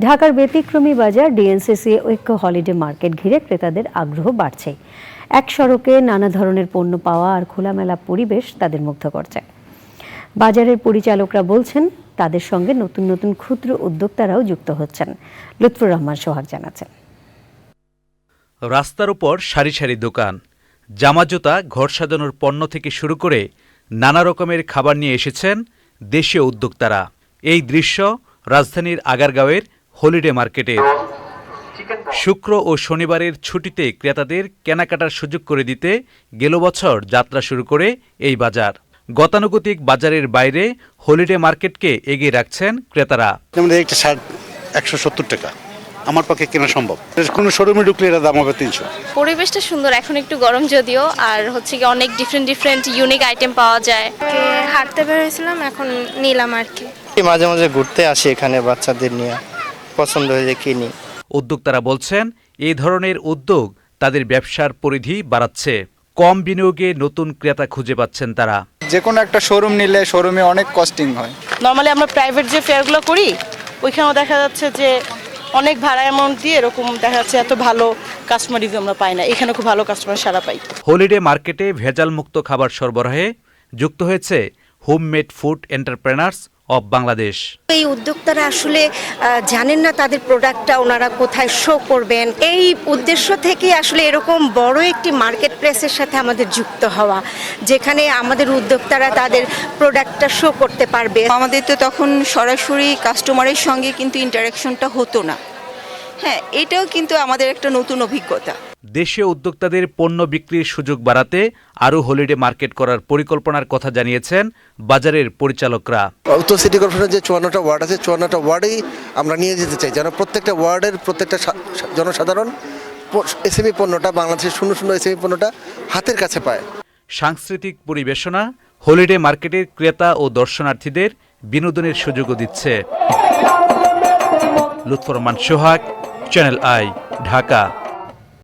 ঢাকার ব্যতিক্রমী বাজার ডিএনসিসি ঐক্য হলিডে মার্কেট ঘিরে ক্রেতাদের আগ্রহ বাড়ছে। এক সড়কে নানা ধরনের পণ্য পাওয়া আর খোলামেলা পরিবেশ তাদের মুগ্ধ করছে। বাজারের পরিচালকরা বলছেন, তাদের সঙ্গে নতুন নতুন ক্ষুদ্র উদ্যোক্তারাও যুক্ত হচ্ছেন। লুৎফুর রহমান সোহাগ জানাচ্ছেন। রাস্তার উপর সারি সারি দোকান, জামা জামাজোতা ঘর সাজানোর পণ্য থেকে শুরু করে নানা রকমের খাবার নিয়ে এসেছেন দেশীয় উদ্যোক্তারা। এই দৃশ্য রাজধানীর আগারগাঁওয়ের হলিডে মার্কেটের শুক্র ও শনিবারের ছুটিতে ক্রেতাদের কেনাকাটার সুযোগ করে দিতে গেল বছর যাত্রা শুরু করে এই বাজার। গতানুগতিক বাজারের বাইরে হলিডে মার্কেটকে এগিয়ে রাখছেন ক্রেতারা। যেমন একটা শার্ট একশো সত্তর টাকা আমার পক্ষে কেনা সম্ভব। কোনো শোরুমে ঢুকলে এটা দাম হবে তিনশো। পরিবেশটা সুন্দর এখন একটু গরম যদিও আর হচ্ছে কি অনেক ডিফারেন্ট ডিফারেন্ট ইউনিক আইটেম পাওয়া যায়। হাঁটতে বেরোয়েছিলাম এখন নিলাম আর কি। মাঝে মাঝে ঘুরতে আসি এখানে বাচ্চাদের নিয়ে। পছন্দ হয়ে কিনি। উদ্যোক্তারা বলছেন এই ধরনের উদ্যোগ তাদের ব্যবসার পরিধি বাড়াচ্ছে। কম বিনিয়োগে নতুন ক্রেতা খুঁজে পাচ্ছেন তারা। যে কোনো একটা শোরুম নিলে শোরুমে অনেক কস্টিং হয়। নর্মালি আমরা প্রাইভেট যে ফেয়ারগুলো করি ওইখানেও দেখা যাচ্ছে যে অনেক ভাড়া অ্যামাউন্ট দিয়ে এরকম দেখা যাচ্ছে এত ভালো কাস্টমার রিভিউ আমরা পাই না। এখানে খুব ভালো কাস্টমার সারা পাই। হলিডে মার্কেটে ভেজাল মুক্ত খাবার সরবরাহে যুক্ত হয়েছে homemade food entrepreneurs of Bangladesh এই উদ্যোক্তারা আসলে জানেন না তাদের প্রোডাক্টটা ওনারা কোথায় শো করবেন। এই উদ্দেশ্য থেকে আসলে এরকম বড় একটি মার্কেট প্লেসের সাথে আমাদের যুক্ত হওয়া যেখানে আমাদের উদ্যোক্তারা তাদের প্রোডাক্টটা শো করতে পারবে। আমাদের তো তখন সরাসরি কাস্টমারের সঙ্গে কিন্তু ইন্টারাকশনটা হতো না। হ্যাঁ এটাও কিন্তু আমাদের একটা নতুন অভিজ্ঞতা। দেশীয় উদ্যোক্তাদের পণ্য বিক্রির সুযোগ বাড়াতে আরও হলিডে মার্কেট করার পরিকল্পনার কথা জানিয়েছেন বাজারের পরিচালকরা। উত্তর সিটি কর্পোরেশনের যে চুয়ান্নটা ওয়ার্ড আছে চুয়ান্নটা ওয়ার্ডেই আমরা নিয়ে যেতে চাই। যেন প্রত্যেকটা ওয়ার্ডের প্রত্যেকটা জনসাধারণ এসএমই পণ্যটা বাংলাদেশের শূন্য শূন্য এসএমই পণ্যটা হাতের কাছে পায়। সাংস্কৃতিক পরিবেশনা হলিডে মার্কেটের ক্রেতা ও দর্শনার্থীদের বিনোদনের সুযোগও দিচ্ছে। Lutfar Rahman Sohag channel I Dhaka.